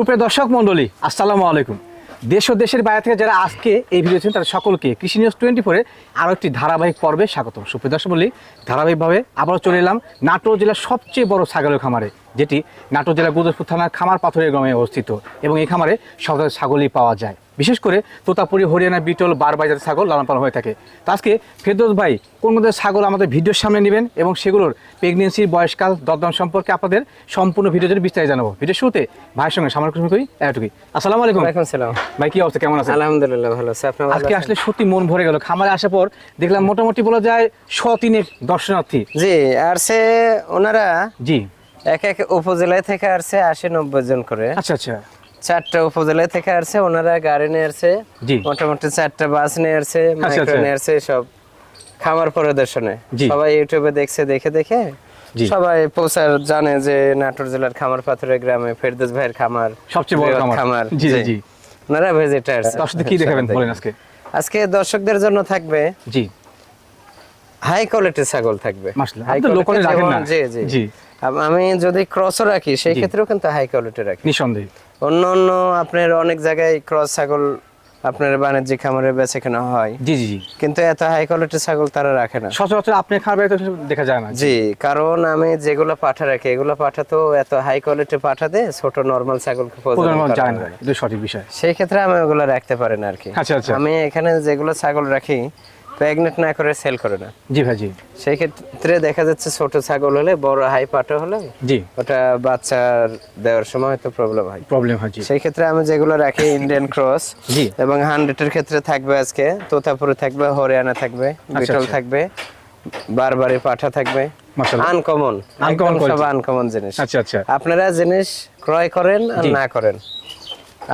সুপ্রিয় দর্শক মণ্ডলী, আসসালামু আলাইকুম। দেশ ও দেশের বাইরে থেকে যারা আজকে এই ভিডিও ছিলেন তারা সকলকে কৃষি নিউজ টোয়েন্টি ফোরে আরও একটি ধারাবাহিক পর্বে স্বাগত সুপ্রিয় দর্শক মণ্ডলী, ধারাবাহিকভাবে আবারও চলে এলাম নাটোর জেলার সবচেয়ে বড় ছাগলের খামারে, যেটি নাটোর জেলার গুদসপুর থানার খামার পাথরের গ্রামে অবস্থিত এবং এই খামারে সব ছাগলই পাওয়া যায়। বিশেষ করে তোতাপুরি হরিয়ানা বিটল বারবাই জাতের ছাগল লালন পালন হয়ে থাকে। তো আজকে ফেরদৌস ভাই কোন কোন ছাগল আমাদের ভিডিওর সামনে নেবেন এবং সেগুলোর প্রেগনেন্সির বয়সকাল দরদাম সম্পর্কে আপনাদের সম্পূর্ণ ভিডিও জুড়ে বিস্তারিত জানাব। ভিডিও শুরুতে ভাইয়ের সঙ্গে সামান্য কিছু করি এতটুকুই। আসসালামু আলাইকুম। সালাম ভাই কি অবস্থা? কেমন আছেন? আলহামদুলিল্লাহ ভালো আছে। আপনি আজকে আসলে সত্যি মন ভরে গেল। খামারে আসার পর দেখলাম মোটামুটি বলা যায় শ তিনের দর্শনার্থী। জি আর সে ওনারা জি। এক এক উপজেলায় থেকে আসছে আশি নব্বই জন করে। আচ্ছা আচ্ছা। চারটা উপজেলা থেকে আসছে ওনারা গাড়ি নিয়ে আসছে মোটামুটি চারটা বাস নিয়ে আসছে মাইক্রো আচ্ছা। নিয়ে আসছে সব খামার পরিদর্শনে। সবাই ইউটিউবে দেখছে দেখে দেখে। সবাই প্রচার জানে যে নাটোর জেলার খামার পাথরের গ্রামে ফেরদৌস ভাইয়ের খামার সবচেয়ে বড় খামার। জি, জি। ওনারা ভিজিটার্স সাথে কি দেখাবেন বলেন আজকে? আজকে দর্শকদের জন্য থাকবে জি। হাই কোয়ালিটি ছাগল থাকবে। মাশাআল্লাহ। হাই আপনি low রাখেন না। জি জি। জি। আমি যদি ক্রসও রাখি সেই ক্ষেত্রেও কিন্তু হাই কোয়ালিটি রাখি। নিঃসন্দেহে। অন্য অন্য আপনার অনেক জায়গায় ক্রস ছাগল আপনার বাণিজ্যিক খামারে বেচে কেনা হয়। জি জি কিন্তু এত হাই কোয়ালিটির ছাগল তারা রাখে না। সচরাচর আপনি খাবার তো দেখা যায় না। জি কারণ আমি যেগুলো পাঠা রাখি এগুলো পাঠা তো এত হাই কোয়ালিটি পাঠা দেয় ছোট নর্মাল ছাগল প্রজনন যায় না। এটা সঠিক বিষয়। সেই ক্ষেত্রে আমি ওগুলো রাখতে পারি না আর কি। আচ্ছা, আচ্ছা। আমি এখানে যেগুলো ছাগল রাখি প্রেগনেন্ট না করে সেল করে না। জি ভাই জি। সেই ক্ষেত্রে দেখা যাচ্ছে ছোট ছাগল হলে বড় হাই পাটা হলে জি। ওটা বাচ্চার দেওয়ার সময় হয়তো প্রবলেম হয়। প্রবলেম হয় জি। সেই ক্ষেত্রে আমি যেগুলো রাখি ইন্ডিয়ান ক্রস জি। এবং হান্ড্রেডের ক্ষেত্রে থাকবে আজকে তোতাপুরে থাকবে হরিয়ানা থাকবে বিটল আচ্ছা। থাকবে বারবারি পাঠা থাকবে। আনকমন আনকমন সব আনকমন জিনিস। আচ্ছা আচ্ছা। আপনারা জিনিস ক্রয় করেন আর না করেন।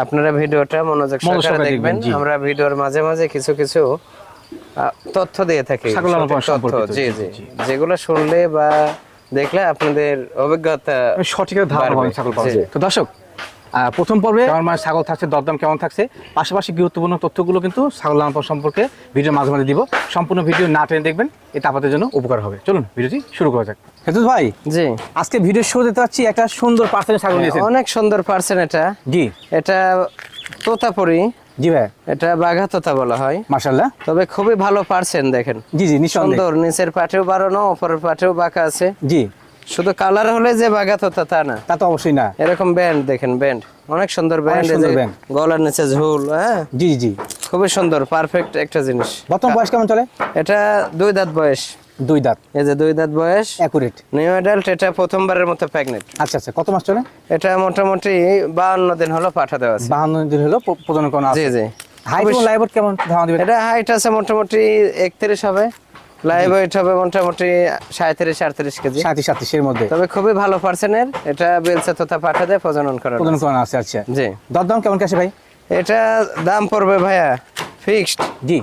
আপনারা ভিডিওটা মনোযোগ সহকারে দেখবেন। আমরা ভিডিওর মাঝে মাঝে কিছু কিছু তথ্য দিয়ে থাকি জি জি। যেগুলো শুনলে বা দেখলে আপনাদের অভিজ্ঞতা সঠিক ধারণা ছাগল পাওয়া যায়। তো দর্শক প্রথম পর্বে আমার মানে ছাগল থাকছে দরদাম কেমন থাকছে? পাশাপাশি গুরুত্বপূর্ণ তথ্যগুলো কিন্তু ছাগল লালন সম্পর্কে ভিডিও মাঝে মাঝে দিব। সম্পূর্ণ ভিডিও না টেনে দেখবেন এটা আপনাদের জন্য উপকার হবে। চলুন ভিডিওটি শুরু করা যাক। হেতুস ভাই জি। আজকে ভিডিও শুরু দিতে পারছি একটা সুন্দর পার্সেন্ট ছাগল নিয়েছেন। অনেক সুন্দর পার্সেন এটা। জি। এটা তোতাপুরি। জি ভাই। এটা বাঘা তোতা বলা হয়। মাশাল্লাহ তবে খুবই ভালো পার্সেন দেখেন। জি জি সুন্দর নিচের পাটেও বাড়ানো উপরের পাটেও বাঁকা আছে। জি। শুধু কালার হলে যে বাঘা তোতা তা না। তা তো অবশ্যই না। এরকম ব্যান্ড দেখেন ব্যান্ড। অনেক সুন্দর ব্যান্ড গলার নিচে ঝুল হ্যাঁ? জি জি। খুবই সুন্দর পারফেক্ট একটা জিনিস। বর্তমান বয়স কেমন চলে? এটা দুই দাঁত বয়স। দুই দাঁত। এই যে দুই দাঁত বয়স। অ্যাকুরেট নিউ অ্যাডাল্ট এটা প্রথমবারের মতো প্রেগনেন্ট আচ্ছা আচ্ছা কত মাস চলে? এটা মোটামুটি বাহান্ন দিন হলো পাঠা দেওয়া আছে। বাহান্ন দিন হলো প্রজনন করানো জি আছে। জি হাইট এবং লাইভ কেমন ধারণা দিবেন? এটা হাইট আছে মোটামুটি একত্রিশ হবে। লাইভ ওয়েট হবে মোটামুটি সাঁত্রিশ আটত্রিশ কেজি। সাঁত্রিশ সাঁত্রিশের মধ্যে। তবে খুবই ভালো পার্সেন্টের এটা বেলসা তোতা পাঠা দেয় প্রজনন করার প্রজনন করানো আছে আচ্ছা। জি। দরদাম কেমন কাছে ভাই? এটা দাম পড়বে ভাইয়া ফিক্সড জি।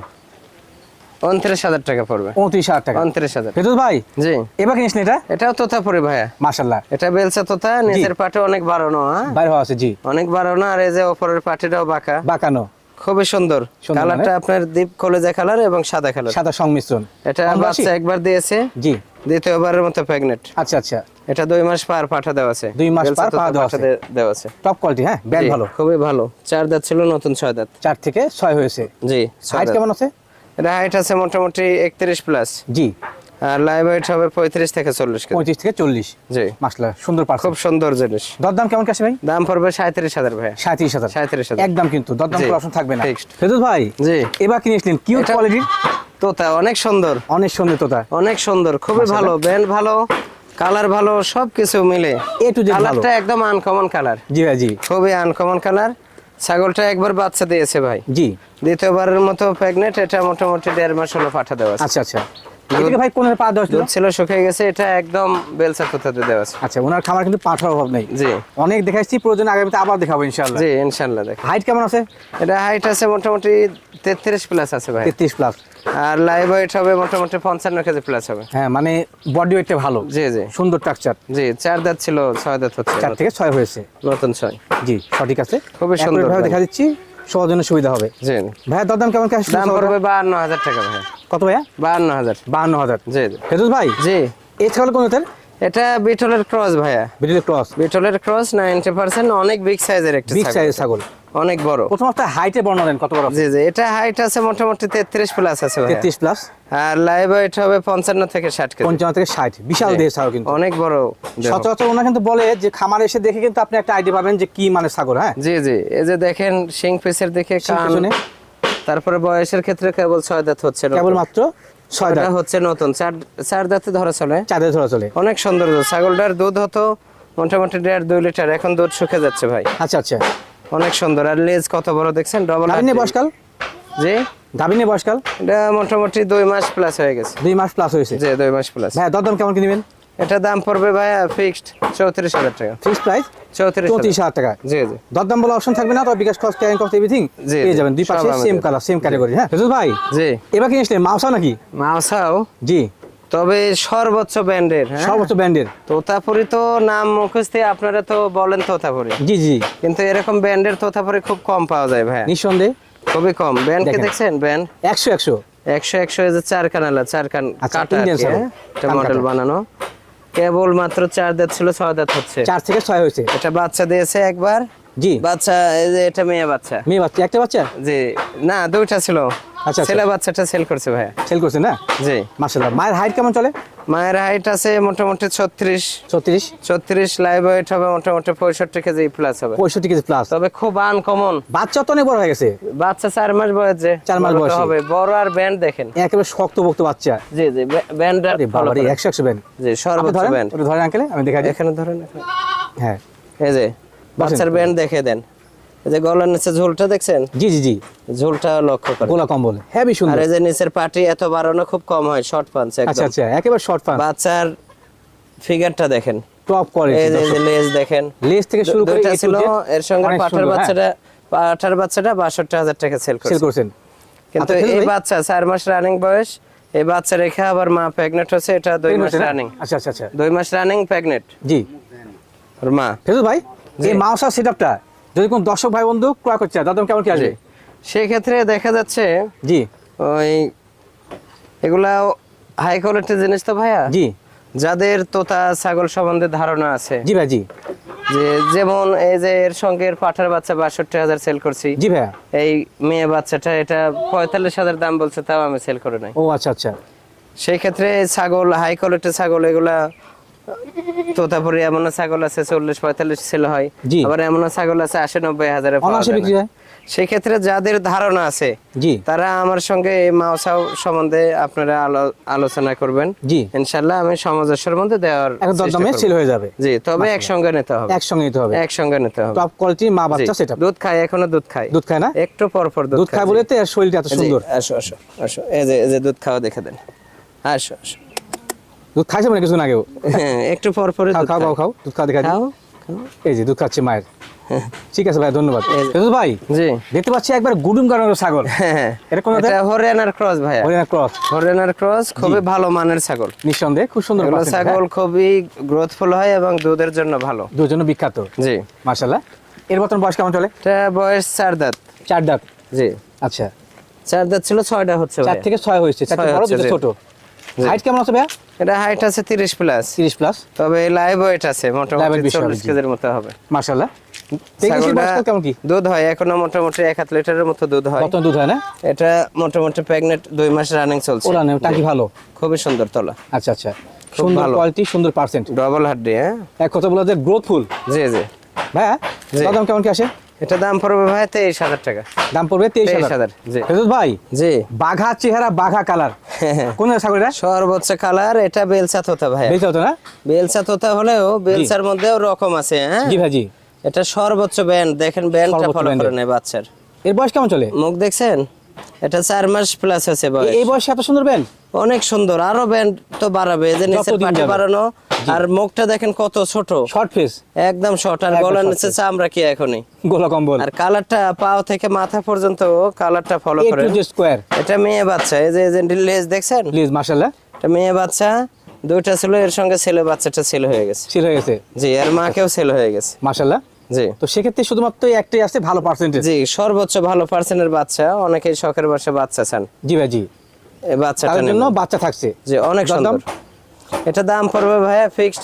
উনত্রিশ হাজার টাকা পড়বে। উনত্রিশ হাজার টাকা। উনত্রিশ হাজার। ফেরদৌস ভাই জি। এবার কিনিস না এটা? এটাও তোতা পড়ে ভাইয়া। মাশাল্লাহ এটা বেলসা তোতা নিচের পাটে অনেক বাড়ানো হ্যাঁ? বাইরে হওয়া আছে জি। অনেক বাড়ানো আর এই যে ওপরের পাটিটাও বাঁকা। বাঁকানো। খুবই সুন্দর। সুন্দর কালারটা আপনার দ্বীপ কলেজা কালার এবং সাদা কালার। সাদা সংমিশ্রণ। এটা বাচ্চা একবার দিয়েছে। জি। দ্বিতীয়বারের মতো প্রেগনেন্ট আচ্ছা আচ্ছা। এটা দুই মাস পার পাঠা দেওয়া আছে। দুই মাস পার পাঠা। দেওয়া আছে। টপ কোয়ালিটি হ্যাঁ? ব্যান্ড ভালো। খুবই ভালো। চার দাঁত ছিল নতুন ছয় দাঁত। চার থেকে ছয় হয়েছে। জি হাইট কেমন আছে? এটা হাইট আছে মোটামুটি একত্রিশ প্লাস জি। আর লাইভ হাইট হবে পঁয়ত্রিশ থেকে চল্লিশ পঁয়ত্রিশ থেকে চল্লিশ। জি। মাসলা সুন্দর পার্সেন্ট খুব সুন্দর জিনিস। দরদাম কেমন কাছে ভাই? দাম পড়বে সাঁত্রিশ হাজার ভাই সাঁত্রিশ হাজার। সাঁত্রিশ হাজার। একদম কিন্তু দরদাম কোনো অপশন থাকবে না। fixed। ফেরদৌস ভাই জি। এবার কিনেছিলেন কিউট কোয়ালিটির তোতা অনেক সুন্দর। অনেক সুন্দর তোতা। অনেক সুন্দর খুবই ভালো ব্যান্ড ভালো কালার ভালো সবকিছু মিলে। To Z ভালো। কালারটা একদম আনকমন কালার জি ভাই জি। খুবই আনকমন কালার ছাগলটা একবার বাচ্চা দিয়েছে ভাই। জি। দ্বিতীয়বারের মতো প্রেগনেন্ট এটা মোটামুটি দেড় মাস হলো পাঠা দেওয়া আচ্ছা আচ্ছা। এদিকে ভাই কোন পা দেওয়া দুধ ছিল শুকিয়ে গেছে এটা একদম বেলসা তোতাতে দেওয়া আছে। আচ্ছা ওনার খাবার কিন্তু পাঠার অভাব নেই। জি। অনেক দেখাচ্ছি প্রয়োজন আগামীতে আবার দেখাবো ইনশাআল্লাহ। জি ইনশাল্লাহ দেখ। হাইট কেমন আছে? এটা হাইট আছে মোটামুটি তেত্রিশ প্লাস আছে ভাই। তেত্রিশ প্লাস আর লাইভ ওয়েট হবে মোটামুটি পঞ্চান্ন কেজি প্লাস হবে। হ্যাঁ মানে বডি ওয়েটটা ভালো। জি জি। সুন্দর স্ট্রাকচার জি চার দাঁত ছিল ছয় দাঁত হচ্ছে। চার থেকে ছয় হয়েছে। নতুন ছয়। জি সঠিক আছে। খুবই সুন্দর ভাবে ভাই। দেখা দিচ্ছি সবার জন্য সুবিধা হবে। জি। ভাইয়া দরদাম কেমন দাম পড়বে টাকা ভাই কত ভাইয়া? বাহান্ন হাজার। বাহান্ন হাজার। জি ভাই জি। ছাগল কোন জাতের? এটা বিটলের ক্রস ভাইয়া। ক্রস? বিটলের ক্রস নাইনটি পার্সেন্ট অনেক বিগ সাইজের একটা বিগ সাইজের ছাগল। অনেক বড়। প্রথম হাইটে বর্ণনা দেন কত বড়? জি জি এটা হাইট আছে মোটামুটি তেত্রিশ প্লাস আছে ভাইয়া। তেত্রিশ প্লাস আর লাইভ ওয়েট হবে পঞ্চান্ন থেকে ষাট কেজি। পঞ্চান্ন থেকে ষাট বিশাল দেহ ছাগল কিন্তু। অনেক বড়। সচরাচর ওনারা কিন্তু বলে যে খামারে এসে দেখে কিন্তু আপনি একটা আইডিয়া পাবেন যে কি মানে ছাগল হ্যাঁ? জি জি এই যে দেখেন সিং পিসের শিং কান। তারপরে বয়সের ক্ষেত্রে কেবল ছয় দাঁত হচ্ছে নতুন। কেবলমাত্র ছয় দাঁত। হচ্ছে নতুন। চার চার দাঁতে ধরা চলে। চাঁদে ধরা চলে। অনেক সুন্দর ছাগলটার দুধ হতো মোটামুটি দেড় দুই লিটার। এখন দুধ শুকে যাচ্ছে ভাই। আচ্ছা আচ্ছা। অনেক সুন্দর। আর লেজ কত বড় দেখছেন? ডবল গাভিনে বয়সকাল? জি? গাভিনে বয়সকাল? এটা মোটামুটি দুই মাস প্লাস হয়ে গেছে। দুই মাস প্লাস হয়েছে? জি দুই মাস প্লাস ভাই দরদাম কেমন কিনবেন এটা দাম পড়বে ভাই ফিক্সড চৌত্রিশ হাজার টাকা। ফিক্স প্রাইস চৌত্রিশ চৌত্রিশ হাজার টাকা। জি জি। দরদাম বলে অপশন থাকবে না তো bKash cost carrying cost everything পেয়ে যাবেন। দুই পাশে সেম কালার সেম ক্যাটাগরি হ্যাঁ? ফেজুল ভাই জি। এবার কি নিয়েছিলেন মাউসা নাকি? মাউসাও জি। তবে সর্বোচ্চ ব্র্যান্ডের হ্যাঁ? সর্বোচ্চ ব্র্যান্ডের। তোতাপুরি তো নাম মুখস্থ আপনারা তো বলেন তোতাপুরি। জি জি। কিন্তু এরকম ব্র্যান্ডের তোতাপুরি খুব কম পাওয়া যায় ভাই নিঃসন্দেহে। খুবই কম। ব্র্যান্ড কে দেখছেন? ব্র্যান্ড? একশো একশো। একশো একশো চার কানালা চার কান আচ্ছা, কাটা মডেল বানানো। কেবল মাত্র চার দাঁত ছিল ছয় দাঁত হচ্ছে। চার থেকে ছয় হয়েছে। এটা বাচ্চা দিয়েছে একবার। জি। বাচ্চা এটা মেয়ে বাচ্চা। মেয়ে বাচ্চা একটা বাচ্চা? জি। না দুইটা ছিল। আচ্ছা। ছেলে বাচ্চাটা সেল করছে ভাইয়া। সেল করছে না? জি। মাশাআল্লাহ। মায়ের হাইট কেমন চলে? মায়ের হাইট আছে মোটামুটি ছত্রিশ। ছত্রিশ? ছত্রিশ লাইভ ওয়েট হবে মোটামুটি পঁয়ষট্টি কেজি প্লাস হবে। পঁয়ষট্টি কেজি প্লাস তবে খুব আনকমন বাচ্চা তো অনেক বড় হয়ে গেছে। বাচ্চা চার মাস বয়সে চার মাস বয়স। হবে। বড় আর ব্যান্ড দেখেন। একেবারে শক্ত বক্ত বাচ্চা। জি জি ব্যান্ড একশো একশো ব্যান্ড জি সর্বোচ্চ ধরেন ব্যান্ড ধরেন আঙ্কেলে আমি দেখাই দিই। এখানে ধরেন হ্যাঁ। এই যে বাচ্চার ব্যান্ড দেখে দেন। যে গলার নিচে ঝোলটা দেখছেন? জি জি জি। ঝোলটা লক্ষ্য করেন। গোলা কম্বল হেভি আর এই যে নিচের পাটি এত বাড়ানো খুব কম হয় শর্ট পাঞ্চ আচ্ছা একদম। আচ্ছা একেবারে শর্ট পান বাচ্চার ফিগারটা দেখেন। টপ কোয়ালিটি এই যে লেজ দেখেন। লেজ থেকে শুরু করে দুইটা ছিল এর সঙ্গে অনেক পাঠার সুন্দর। বাচ্চাটা পাঠার বাচ্চাটা টাকা সেল সেল করছেন। কিন্তু আচ্ছা, এই বাচ্চা চার মাস রানিং বয়স এই বাচ্চা রেখে আবার মা প্রেগনেন্ট হচ্ছে এটা দুই মাস রানিং আচ্ছা আচ্ছা আচ্ছা। দুই মাস রানিং প্রেগনেন্ট জি। মা। ফেজুল ভাই। এই মাউসার সেটআপটা যদি কোন দর্শক ভাই বন্ধু ক্রয় করতে চায় দাদম কেমন কি আসবে? সেক্ষেত্রে দেখা যাচ্ছে জি। ওই এগুলা হাই কোয়ালিটির জিনিস তো ভাইয়া? জি। যাদের তোতা ছাগল সম্বন্ধে ধারণা আছে। জি ভাই জি। যে যেমন এই যে এর সঙ্গে পাঠার বাচ্চা বাষট্টি হাজার সেল করছি। জি ভাইয়া। এই মেয়ে বাচ্চাটা এটা পঁয়তাল্লিশ হাজার দাম বলছে তাও আমি সেল করে নাই। ও আচ্ছা আচ্ছা। সেই ক্ষেত্রে ছাগল হাই কোয়ালিটির ছাগল এগুলা তোতাপুরি এমন ছাগল আছে চল্লিশ পঁয়তাল্লিশ হয়। আবার এমন ছাগল আছে আশি নব্বই হাজারে বিক্রি হয়? সেই যাদের ধারণা আছে জি। তারা আমার সঙ্গে এই মাওসাও সম্বন্ধে আপনারা আলোচনা করবেন। জি। আমি মধ্যে দেওয়ার দরদামে। সেল হয়ে যাবে। জি তবে একসঙ্গে নিতে হবে। একসঙ্গে নিতে হবে। একসঙ্গে নিতে হবে। টপ কোয়ালিটি মা বাচ্চা সেটআপ দুধ খায় এখনও দুধ খায়। দুধ খায় না? একটু পর পর দুধ খায় বলে তো শরীরটা এত সুন্দর। আসো আসো আসো। এই যে এই যে দুধ খাওয়া দেখে দেন। আসো আসো। দুধ খাইছে মানে কিছুদিন আগেও? হ্যাঁ, একটু পর পরে খাও খাও খাও দুধ খাওয়া দেখা। খাও। এই যে দুধ খাচ্ছে মায়ের। ঠিক আছে ভাই ধন্যবাদ। ভাই জি। দেখতে পাচ্ছি একবার গুডুম গানের ছাগল। হ্যাঁ এটা কোন হরিয়ানার ক্রস ভাইয়া। হরিয়ানা ক্রস। হরিয়ানার ক্রস খুবই ভালো মানের ছাগল। নিঃসন্দেহে খুব সুন্দর ছাগল খুবই গ্রোথফুল হয় এবং দুধের জন্য ভালো। হ্যাঁ? দুজন্য বিখ্যাত। জি। মার্শাল্লাহ এর বর্তমান বয়স কেমন চলে? এটা বয়স চার দাঁত। চার দাঁত? জি। আচ্ছা। চার দাঁত ছিল ছয়টা হচ্ছে চার থেকে ছয় হয়েছে। চারটে ছয় বড়। ছোট। হাইট কেমন আছে ভাইয়া? এটা হাইট আছে তিরিশ প্লাস তিরিশ প্লাস তবে লাইভ ওয়েট আছে মোটামুটি weight বেশি হবে, চল্লিশ জি। কেজির মতো হবে। কি? দুধ হয় এখনও মোটামুটি এক হাত লিটারের মতো দুধ হয়। কত দুধ হয় না? এটা মোটামুটি প্রেগনেন্ট দুই মাস রানিং চলছে। ওরা নেই টাকি ভালো? খুবই সুন্দর তলা। আচ্ছা আচ্ছা। সুন্দর ভালো। কোয়ালিটি সুন্দর পার্সেন্ট ডবল হাড্ডি হ্যাঁ। এক কথা বলা যায় গ্রোথফুল জি জি। দাম কেমন কি আসে? এটা দাম পড়বে ভাই তেইশ হাজার টাকা। দাম পড়বে তেইশ হাজার। জি। ভাই জি। বাঘা চেহারা বাঘা কালার কোন ছাগলটা সর্বোচ্চ কালার এটা বেলচা তোতা ভাই। বেলসা তো না? বেলচা তোতা হলেও বেলসার মধ্যেও রকম আছে হ্যাঁ? জি ভাই জি। এটা সর্বোচ্চ ব্যান্ড দেখেন ব্যান্ডটা ফলো করে নেই নেয় বাচ্চার। এর বয়স কেমন চলে? মুখ দেখছেন? এটা চার মাস প্লাস আছে এই বয়সে এত সুন্দর ব্যান্ড? অনেক সুন্দর। আরও ব্যান্ড তো বাড়াবে যে নিচের পাটি বাড়ানো। আর মুখটা দেখেন কত ছোট। শর্ট ফেস একদম শর্ট আর গলার নিচে চামড়া কি এখনই? গোলা কম্বল। আর কালারটা পাও থেকে মাথা পর্যন্ত কালারটা ফলো করে। স্কোয়ার এটা মেয়ে বাচ্চা এই যে যে লেজ দেখছেন? প্লিজ মার্শাল্লাহ এটা মেয়ে বাচ্চা দুইটা ছিল এর সঙ্গে ছেলে বাচ্চাটা ছেলে হয়ে গেছে। ছিল হয়ে গেছে। জি আর মাকেও ছেলে হয়ে গেছে। মার্শাল্লাহ জি। তো সেক্ষেত্রে শুধুমাত্র একটাই আছে ভালো পার্সেন্টেজ জি সর্বোচ্চ ভালো পার্সেন্টের বাচ্চা অনেকেই শখের বসে বাচ্চা চান। জি ভাই জি। এই জন্য বাচ্চা থাকছে। জি অনেক সুন্দর। এটা দাম পড়বে ভাইয়া ফিক্সড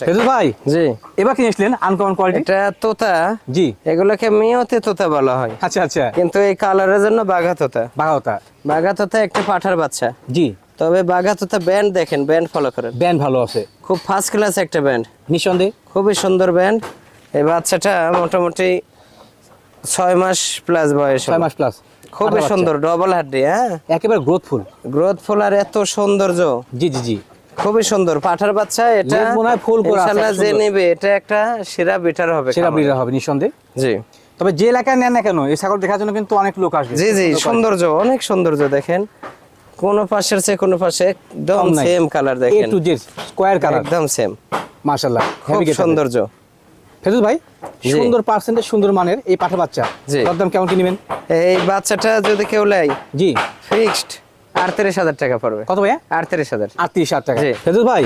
টাকা। ভাই? জি। এবার কি নিয়েছিলেন আনকমন কোয়ালিটি এটা তোতা। জি। এগুলোকে মিয়তে তোতা বলা হয়। আচ্ছা আচ্ছা। কিন্তু এই কালারের জন্য বাঘা তোতা। বাঘাওতা বাঘা তোতা একটা পাঠার বাচ্চা। জি। তবে বাঘা তোতা ব্যান্ড দেখেন ব্যান্ড ফলো করেন। ব্যান্ড ভালো আছে। খুব ফার্স্ট ক্লাস একটা ব্যান্ড নিঃসন্দেহে। খুবই সুন্দর ব্যান্ড এই বাচ্চাটা মোটামুটি ছয় মাস প্লাস বয়স ছয় মাস প্লাস খুবই সুন্দর ডবল হাড্ডি হ্যাঁ? একেবারে গ্রোথফুল গ্রোথ ফুল আর এত সৌন্দর্য। জি জি জি। খুবই সুন্দর। পাঠার বাচ্চা এটা মনে হয় ফুল করা ইনশাআল্লাহ যে নেবে এটা একটা সেরা বিটার হবে সেরা। ব্রিডার হবে নিঃসন্দেহে। জি। তবে যে এলাকায় নেন না কেন এই ছাগল দেখার জন্য কিন্তু অনেক লোক আসবে। জি জি সৌন্দর্য অনেক সৌন্দর্য দেখেন। কোন পাশের চেয়ে কোন পাশে একদম সেম কালার দেখেন। A to Z square colour একদম সেম মাশাআল্লাহ খুব সৌন্দর্য। ফেরদৌস ভাই সুন্দর পার্সেন্টেজ সুন্দর মানের এই পাঠা বাচ্চা। দরদাম কেমন কি নেবেন? এই বাচ্চাটা যদি কেউ নেয় জি। ফিক্সড আটত্রিশ হাজার টাকা পড়বে। কত ভাইয়া? আটত্রিশ হাজার। আটত্রিশ হাজার টাকা। ফেরদৌস ভাই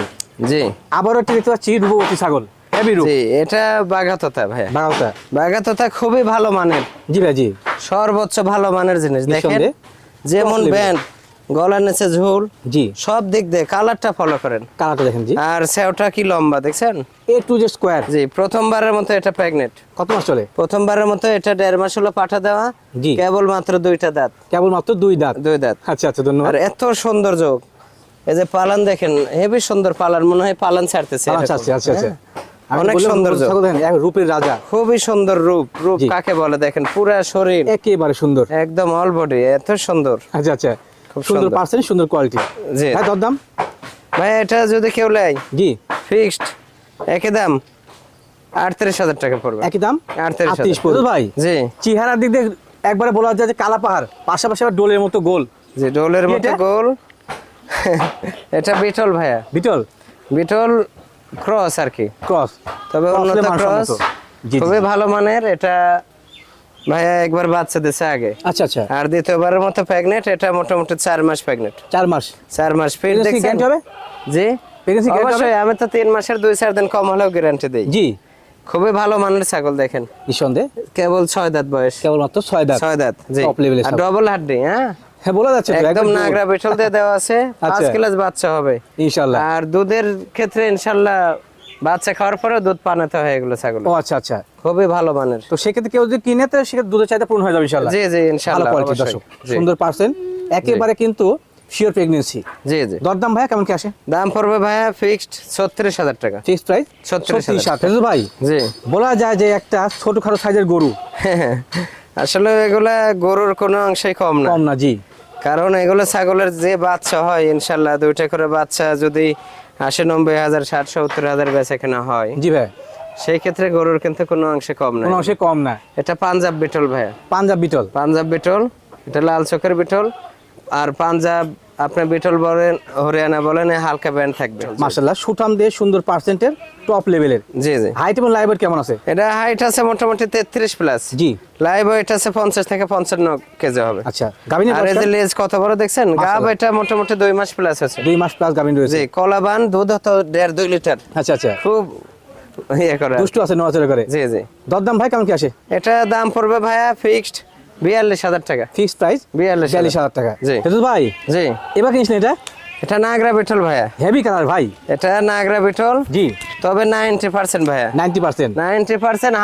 জি। আবারও একটি দেখতে পাচ্ছি রূপবতী ছাগল জি এটা বাগাততা বাগাততা খুবই ভালো মানের। জি ভাই জি। সর্বোচ্চ ভালো মানের জিনিস দেখেন। যেমন ব্যান্ড গলার নিচে ঝুল জি। সব দিক দিয়ে কালারটা ফলো করেন। কালারটা দেখেন জি। আর সেওটা কি লম্বা দেখছেন? এ টু জেড স্কোয়ার জি প্রথমবারের মতো এটা প্রেগনেন্ট কত মাস চলে? প্রথমবারের মতো এটা দেড় মাস হলো পাঠা দেওয়া। জি। কেবল মাত্র দুইটা দাঁত। কেবলমাত্র দুই দাঁত। দুই দাঁত। আচ্ছা আচ্ছা ধন্যবাদ। আর এত সৌন্দর্য এই যে পালান দেখেন হেবি সুন্দর পালান মনে হয় পালান ছাড়তেছে আচ্ছা আচ্ছা। আচ্ছা? অনেক সৌন্দর্য রূপের রাজা। খুবই সুন্দর রূপ। রূপ কাকে বলে দেখেন? পুরা শরীর। একেবারে সুন্দর। একদম অল বডি এত সুন্দর। আচ্ছা আচ্ছা। সুন্দর। পার্সেন্ট সুন্দর কোয়ালিটি জি। হ্যাঁ দরদাম? ভাই এটা যদি কেউ নেয় জি। ফিক্সড একই দাম আটত্রিশ হাজার টাকা পড়বে। একই দাম? আটত্রিশ। পড়বে। ভাই জি। চেহারার দিক দিয়ে একবারে বলা যায় যে কালা পাহাড় পাশাপাশি আবার ডোলের মতো গোল। জি ডোলের মতো গোল। এটা বিটল ভাইয়া। বিটল? বিটল ক্রস আর কি। ক্রস তবে উন্নত ক্রস। খুবই ভালো মানের। এটা ভাইয়া একবার বাচ্চা দিছে আগে। আচ্ছা আচ্ছা। আর দ্বিতীয়বারের মতো প্রেগনেন্ট এটা মোটামুটি চার মাস প্রেগনেন্ট চার মাস? চার মাস। দেখছেন? হবে? জি? অবশ্যই আমি তো তিন মাসের দুই চার দিন কম হলেও গ্যারান্টি দিই। জি। খুবই ভালো মানের ছাগল দেখেন। নিঃসন্দেহে। কেবল ছয় দাঁত বয়স। কেবলমাত্র ছয় দাঁত। ছয় দাঁত জি। ডবল হাড্ডি হ্যাঁ? হ্যাঁ বলা যাচ্ছে একদম নাগরা বিটল দিয়ে দেওয়া আছে। পাঁচ আচ্ছা। ক্লাস বাচ্চা হবে। ইনশাল্লাহ। আর দুধের ক্ষেত্রে ইনশাল্লাহ বাচ্চা খাওয়ার পরে দুধ পানাতে হয় এগুলো ছাগল। ও আচ্ছা আচ্ছা। খুবই ভালো মানের। তো সেক্ষেত্রে কেউ যদি কিনে তো সেক্ষেত্রে দুধের চাহিদা পূর্ণ হয়ে যাবে জি জি। সুন্দর পার্সেন্ট একেবারে কিন্তু শিওর প্রেগনেন্সি জি জি। দরদাম ভাইয়া কেমন কি আসে? দাম পড়বে ভাইয়া ফিক্সড ছত্রিশ হাজার টাকা। ফিক্সড প্রাইস 36,000 সাত ভাই জি। বলা যায় যে একটা ছোটখাটো সাইজের গরু। আসলে এগুলা গরুর কোনো অংশেই কম না। কম না জি। কারণ এগুলো ছাগলের যে বাচ্চা হয় ইনশাল্লাহ দুইটা করে বাচ্চা যদি আশি নব্বই হাজার ষাট সত্তর হাজার বেচা কেনা হয়। জি ভাই। সেই ক্ষেত্রে গরুর কিন্তু কোনো অংশে কম না কোনো অংশে কম না। এটা পাঞ্জাব বিটল ভাইয়া। পাঞ্জাব বিটল। পাঞ্জাব বিটল এটা লাল চোখের বিটল আর পাঞ্জাব আপনি বিটল বলেন হরিয়ানা বলেন হালকা ব্যান্ড থাকবে। মার্শাল্লাহ সুঠাম দিয়ে সুন্দর পার্সেন্টের টপ লেভেলের জি জি। হাইট এবং লাইভ কেমন আছে? এটা হাইট আছে মোটামুটি তেত্রিশ প্লাস জি। লাইভ ওয়েট আছে পঞ্চাশ থেকে পঞ্চান্ন কেজি হবে। আচ্ছা গাভিনী আর এই যে লেজ কত বড় দেখছেন? গাব এটা মোটামুটি দুই মাস প্লাস আছে। দুই মাস প্লাস গাভিন রয়েছে। জি কলাবান দুধ হতো দেড় দুই লিটার। আচ্ছা আচ্ছা। খুব ইয়ে করে দুষ্টু আছে নড়াচড়া করে। জি জি। দরদাম ভাই কেমন কি আসে? এটা দাম পড়বে ভাইয়া ফিক্সড বিয়াল্লিশ হাজার টাকা। ফিক্সড প্রাইস বিয়াল্লিশ বিয়াল্লিশ হাজার টাকা। জি। ফেরদৌস ভাই জি। এবার কিনিসলেন এটা? এটা নাগরা বিটল ভাইয়া। হেভি কালার ভাই। এটা নাগরা বিটল জি। তবে নাইনটি পার্সেন্ট ভাইয়া। Ninety percent? নাইনটি পার্সেন্ট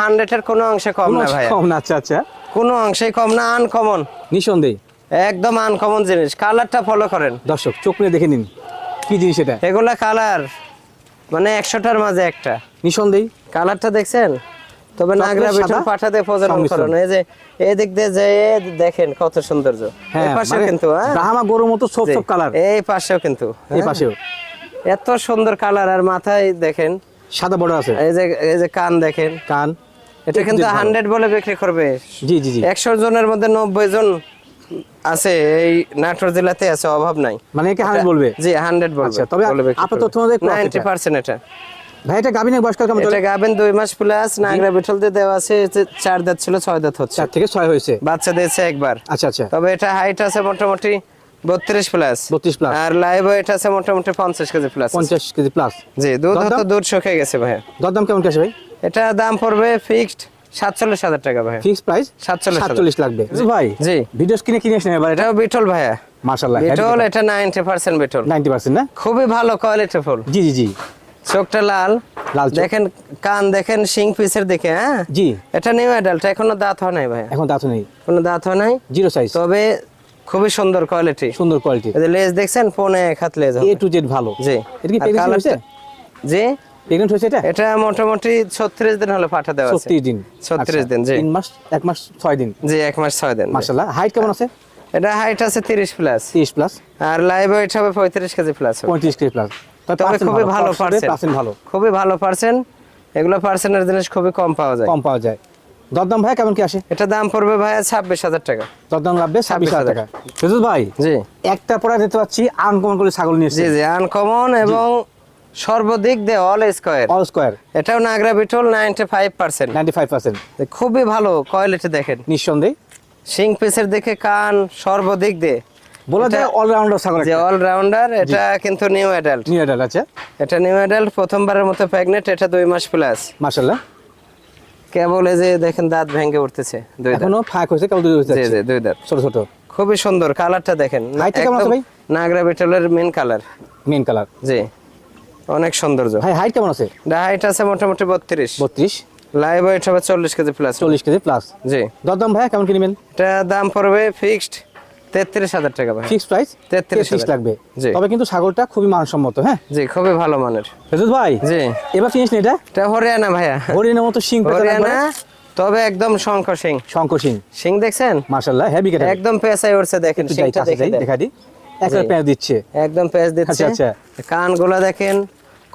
কোনো অংশে কম না ভাইয়া। কম না আচ্ছা আচ্ছা। কোনো অংশেই কম না আনকমন নিঃসন্দেহে। একদম আনকমন জিনিস। কালারটা ফলো করেন। দর্শক চোখ নিয়ে দেখে নিন। কি জিনিস এটা? এগুলা কালার মানে একশোটার মাঝে একটা। নিঃসন্দেহে। কালারটা দেখছেন? তবে নাগরা সাদা? পাঠাতে সংমিশ্রণ। করুন এই যে এই দিক দিয়ে যে দেখেন কত সৌন্দর্য। এই হ্যাঁ পাশে মানে কিন্তু হ্যাঁ? ব্রাহ্মা গরুর মতো সব সব কালার। এই পাশেও কিন্তু এই হ্যাঁ? পাশেও। এত সুন্দর কালার আর মাথায় দেখেন সাদা বড় আছে। এই যে এই যে কান দেখেন। কান। এটা কিন্তু ভালো। হান্ড্রেড বলে বিক্রি করবে। জি জি জি। একশো জনের মধ্যে নব্বই জন আছে এই নাটোর জেলাতে আছে অভাব নাই। মানে হান্ড্রেড বলবে? জি হান্ড্রেড বলবে। আচ্ছা, তবে আপনার তথ্য অনুযায়ী cross নাইনটি এটা। ভাই এটা বয়স কেমন এটা গাবেন দুই মাস প্লাস নাগরা বিঠল দিয়ে দেওয়া আছে চার দাঁত ছিল ছয় দাঁত হচ্ছে। চার থেকে ছয় হয়েছে। বাচ্চা দিয়েছে একবার। আচ্ছা আচ্ছা। তবে এটা হাইট আছে মোটামুটি বত্রিশ প্লাস 32 plus। আর লাইভ ওয়েট আছে মোটামুটি পঞ্চাশ কেজি প্লাস পঞ্চাশ কেজি প্লাস জি দুধ দরদাম? দুধ শুকিয়ে গেছে ভাইয়া। দরদাম কেমন কি ভাই? এটা দাম পড়বে ফিক্সড সাতচল্লিশ হাজার টাকা ভাই ফিক্স প্রাইস 47 সাতচল্লিশ লাগবে। ভাই জি। ভিডিও কিনে কিনে এবার এটা? এটাও বিটল ভাইয়া। মাশাআল্লাহ বিটল এটা নাইনটি পার্সেন্ট বিটল না? খুবই ভালো কোয়ালিটি ফুল। জি জি জি। চোখটা লাল। লাল দেখেন কান দেখেন শিং পিসের দেখে হ্যাঁ? জি। এটা নিউ অ্যাডাল্ট এখনও দাঁত হয় নাই ভাই এখন দাঁত নেই। কোনো দাঁত হয় নাই? জিরো সাইজ তবে খুবই সুন্দর কোয়ালিটি সুন্দর কোয়ালিটি লেজ দেখছেন? পনে এক হাত লেজ এ টু জেড ভালো। জি। এটা কি আর হয়েছে? জি। প্রেগনেন্ট হয়েছে এটা? এটা মোটামুটি ছত্রিশ দিন হলে পাঠা দেওয়া আছে। ছত্রিশ দিন। 36 দিন, জি। তিন মাস এক মাস ছয় দিন। জি এক মাস ছয় দিন জি। মাশাআল্লাহ। হাইট কেমন আছে? এটা হাইট আছে তিরিশ প্লাস তিরিশ প্লাস আর লাইভ ওয়েট হবে পঁয়ত্রিশ কেজি প্লাস পঁয়ত্রিশ কেজি প্লাস তবে খুবই ভালো পার্সেন্ট। ভালো। খুবই ভালো পার্সেন্ট। এগুলো পার্সেন্টের জিনিস খুবই কম পাওয়া যায়। কম পাওয়া যায়। দরদাম ভাই কেমন কি আসে? এটা দাম পড়বে ভাইয়া ছাব্বিশ হাজার টাকা। দরদাম লাগবে ছাব্বিশ হাজার টাকা। ফেরদৌস ভাই জি। একটা দেখতে পাচ্ছি আনকমন করে ছাগল নিয়ে জি জি আনকমন এবং সর্বদিক দিয়ে অল স্কোয়ার অল স্কোয়ার এটাও Nagra Beetal ninety five percent ninety five percent খুবই ভালো কোয়ালিটি দেখেন। নিঃসন্দেহে। সিং পিসের দেখে কান সর্বদিক দিয়ে। বলা যায় অলরাউন্ডার ছাগল যে অলরাউন্ডার এটা কিন্তু নিউ অ্যাডাল্ট নিউ এডাল আছে এটা নিউ অ্যাডাল্ট প্রথমবারের মতো প্রেগনেন্ট এটা দুই মাস প্লাস মাশাআল্লাহ। কেবল এই যে দেখেন দাঁত ভেঙে উঠতেছে দুই দাঁত। এখনও ফাঁক হয়েছে কেবল দুই হয়েছে জি জি দুই দাঁত। ছোট ছোট। খুবই সুন্দর কালারটা দেখেন। Height টা কেমন আছে ভাই? নাগরা বিটলের মেন কালার মেন কালার জি। অনেক সৌন্দর্য। ভাই হাইট কেমন আছে? হাইট আছে মোটামুটি বত্রিশ। বত্রিশ। লাইভ ওয়েট হবে চল্লিশ কেজি প্লাস চল্লিশ কেজি প্লাস জি। দরদাম ভাই কেমন কিনবেন এটা দাম পড়বে ফিক্সড তেত্রিশ হাজার টাকা ভাই। ফিক্স প্রাইস 33 তেত্রিশ লাগবে। জি। তবে কিন্তু ছাগলটা খুবই মানসম্মত হ্যাঁ? জি খুবই ভালো মানের। ভাই জি। এবার চিনিস না এটা? এটা হরিয়ানা ভাইয়া। হরিণের মতো সিং হরিয়ানা তবে একদম শঙ্খ সিং শঙ্কর সিং সিং দেখছেন? মাশাআল্লাহ হেভি কেটে একদম পেঁচাই উঠছে দেখেন সিংটা কাছে দেখে দেখা দি। একটা। দিচ্ছে। একদম পেঁচ দিচ্ছে। আচ্ছা, কানগুলো দেখেন।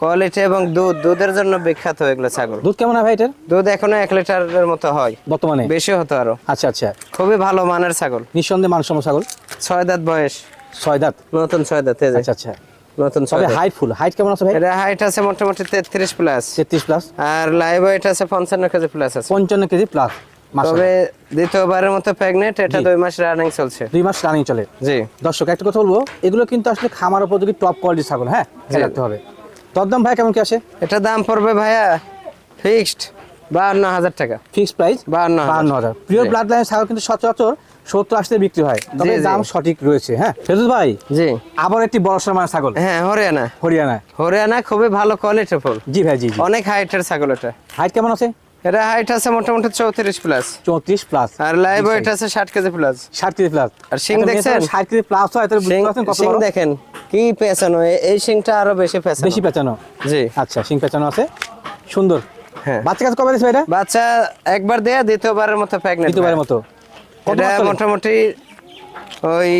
কোয়ালিটি এবং দুধ দুধের জন্য বিখ্যাত এগুলো ছাগল। দুধ কেমন হয় ভাই এটার? দুধ এখনও এক লিটারের মতো হয়। বর্তমানে? বেশি হতো আরও। আচ্ছা আচ্ছা। খুবই ভালো মানের ছাগল। নিঃসন্দেহে মানসম্মত ছাগল? ছয় দাঁত বয়স। ছয় দাঁত? নতুন ছয় দাঁত আচ্ছা আচ্ছা। নতুন ছয় হাইট ফুল হাইট কেমন আছে ভাই? এটা হাইট আছে মোটামুটি তেত্রিশ প্লাস তেত্রিশ প্লাস আর লাইভ ওয়েট আছে পঞ্চান্ন কেজি প্লাস আছে। কেজি প্লাস তবে দ্বিতীয়বারের মতো প্রেগনেন্ট এটা দুই মাস রানিং চলছে। দুই মাস রানিং চলে। জি। দর্শক একটা কথা বলব এগুলো কিন্তু আসলে খামার উপযোগী টপ কোয়ালিটি ছাগল হ্যাঁ? রাখতে হবে। দরদাম ভাই কেমন কি আসে? এটা দাম পড়বে ভাইয়া ফিক্সড বাহান্ন হাজার টাকা। ফিক্স প্রাইস 52,000 বাহান্ন হাজার। প্রিয় ব্লাড লাইনের ছাগল কিন্তু সচরাচর সত্তর আশিতে বিক্রি হয়। তবে। দাম সঠিক রয়েছে হ্যাঁ? ফেরদৌস ভাই জি। আবার একটি বড় সরমানের ছাগল। হ্যাঁ হরিয়ানা। হরিয়ানা। হরিয়ানা খুবই ভালো কোয়ালিটি ফুল। জি ভাই জি অনেক হাইটের ছাগল এটা। হাইট কেমন আছে? এটা হাইট আছে মোটামুটি চৌত্রিশ প্লাস চৌত্রিশ প্লাস আর লাইভ ওয়েট আছে ষাট কেজি প্লাস ষাট কেজি প্লাস আর শিং দেখছেন? ষাট কেজি প্লাস হয় সিং দেখেন। কি পেঁচানো? এই সিংটা আরও বেশি পেঁচানো। বেশি পেঁচানো? জি। আচ্ছা সিং পেঁচানো আছে। সুন্দর। হ্যাঁ। বাচ্চা কাছে কবে দিচ্ছে এটা? বাচ্চা একবার দেয়া দ্বিতীয়বারের মতো প্রেগনেন্ট দ্বিতীয়বারের মতো। এটা মোটামুটি ওই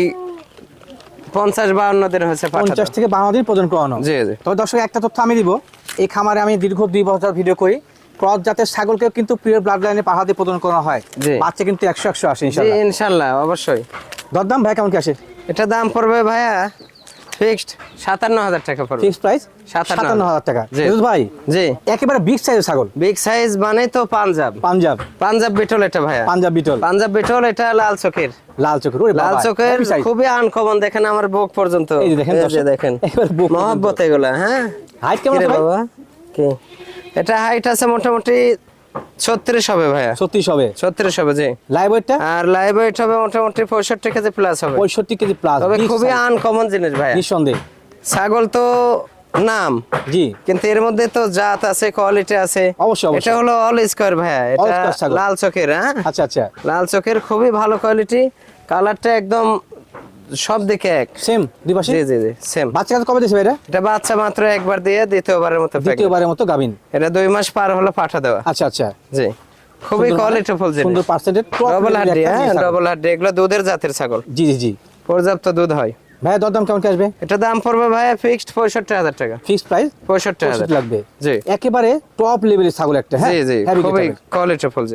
পঞ্চাশ বাউন্ন দিন হয়েছে পঞ্চাশ থেকে বান্ন দিন পর্যন্ত করানো। জি জি। তবে দর্শক একটা তথ্য আমি দিব। এই খামারে আমি দীর্ঘ দুই বছর ভিডিও করি। ক্রস জাতের ছাগলকেও কিন্তু প্রিয় ব্লাড লাইনে পাহাড় দিয়ে প্রদান করা হয়। বাচ্চা কিন্তু একশো একশো আসে ইনশাল্লাহ। ইনশাল্লাহ অবশ্যই। দরদাম ভাই কেমন কি আসে? এটা দাম পড়বে ভাইয়া ফিক্সড সাতান্ন হাজার টাকা পড়বে। প্রাইস টাকা। ভাই জি। একেবারে বিগ সাইজের ছাগল। বিগ সাইজ মানে তো পাঞ্জাব। পাঞ্জাব। পাঞ্জাব বিটল এটা ভাইয়া। পাঞ্জাব বিটল। পাঞ্জাব বিটল এটা লাল চোখের। লাল চোখের ওরে লাল চোখের খুবই আনকমন দেখেন আমার বুক পর্যন্ত। এই দেখেন এই যে দর্শক, দেখেন। একেবারে বুক মহব্বত এগুলা হ্যাঁ? হাইট কেমন বাবা? কি? এটা হাইট আছে মোটামুটি ছত্রিশ হবে ভাইয়া। সত্যি হবে। ছত্রিশ হবে জি। লাইভ ওয়েটটা আর লাইভ ওয়েট হবে মোটামুটি পঁয়ষট্টি কেজি প্লাস হবে। পঁয়ষট্টি কেজি প্লাস তবে খুবই আনকমন জিনিস ভাইয়া। নিঃসন্দেহে। ছাগল তো নাম। জি। কিন্তু এর মধ্যে তো জাত আছে কোয়ালিটি আছে। অবশ্যই। এটা হলো অল স্কোয়ার ভাইয়া। এটা লাল চোখের হ্যাঁ? আচ্ছা আচ্ছা। লাল চোখের খুবই ভালো কোয়ালিটি কালারটা একদম সব দিকে এক। সেম দুই পাশে? জি জি জি সেম বাচ্চা কবে দিয়েছে এটা এটা বাচ্চা মাত্র একবার দিয়ে দ্বিতীয়বারের মতো দ্বিতীয়বারের মতো গাবিন এটা দুই মাস পার হলো পাঠা দেওয়া। আচ্ছা আচ্ছা। জি। খুবই কোয়ালিটি ফুল জিনিস। সুন্দর পার্সেন্টেজ ডবল হাড্ডি হ্যাঁ ডবল হাড্ডি এগুলো দুধের জাতের ছাগল। জি জি জি। পর্যাপ্ত দুধ হয়। ভাই দরদাম কেমন কি আসবে? এটা দাম পড়বে ভাই ফিক্সড পঁয়ষট্টি হাজার টাকা। ফিক্সড প্রাইস পঁয়ষট্টি হাজার। লাগবে। জি। একেবারে টপ লেভেলের ছাগল একটা হ্যাঁ? জি জি। খুবই category। Quality full